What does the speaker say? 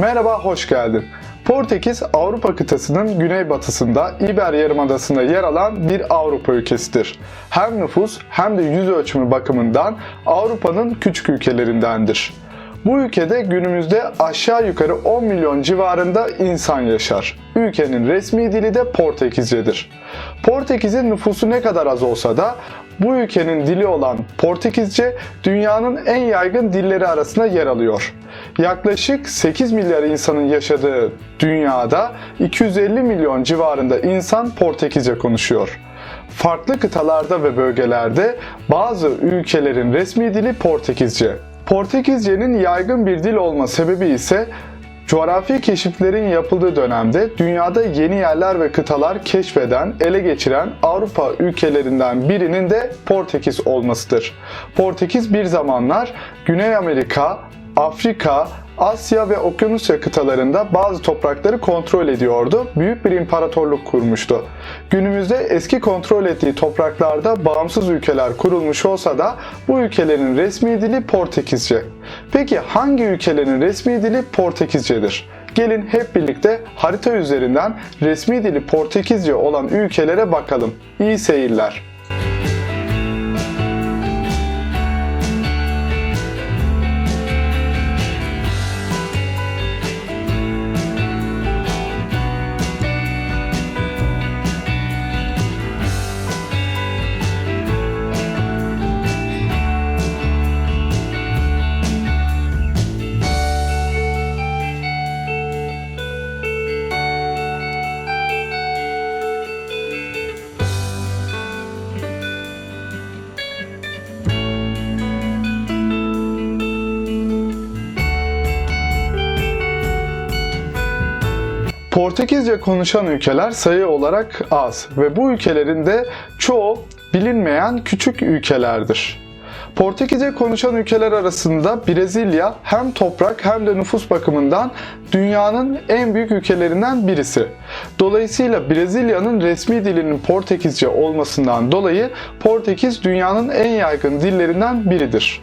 Merhaba, hoş geldin. Portekiz, Avrupa kıtasının güneybatısında İber Yarımadası'nda yer alan bir Avrupa ülkesidir. Hem nüfus hem de yüz ölçümü bakımından Avrupa'nın küçük ülkelerindendir. Bu ülkede günümüzde aşağı yukarı 10 milyon civarında insan yaşar. Ülkenin resmi dili de Portekizcedir. Portekiz'in nüfusu ne kadar az olsa da bu ülkenin dili olan Portekizce dünyanın en yaygın dilleri arasında yer alıyor. Yaklaşık 8 milyar insanın yaşadığı dünyada 250 milyon civarında insan Portekizce konuşuyor. Farklı kıtalarda ve bölgelerde bazı ülkelerin resmi dili Portekizce. Portekizcenin yaygın bir dil olma sebebi ise Coğrafi keşiflerin yapıldığı dönemde dünyada yeni yerler ve kıtalar keşfeden, ele geçiren Avrupa ülkelerinden birinin de Portekiz olmasıdır. Portekiz bir zamanlar Güney Amerika, Afrika, Asya ve Okyanusya kıtalarında bazı toprakları kontrol ediyordu. Büyük bir imparatorluk kurmuştu. Günümüzde eski kontrol ettiği topraklarda bağımsız ülkeler kurulmuş olsa da bu ülkelerin resmi dili Portekizce. Peki hangi ülkelerin resmi dili Portekizcedir? Gelin hep birlikte harita üzerinden resmi dili Portekizce olan ülkelere bakalım. İyi seyirler. Portekizce konuşan ülkeler sayı olarak az ve bu ülkelerin de çoğu bilinmeyen küçük ülkelerdir. Portekizce konuşan ülkeler arasında Brezilya hem toprak hem de nüfus bakımından dünyanın en büyük ülkelerinden birisi. Dolayısıyla Brezilya'nın resmi dilinin Portekizce olmasından dolayı Portekiz dünyanın en yaygın dillerinden biridir.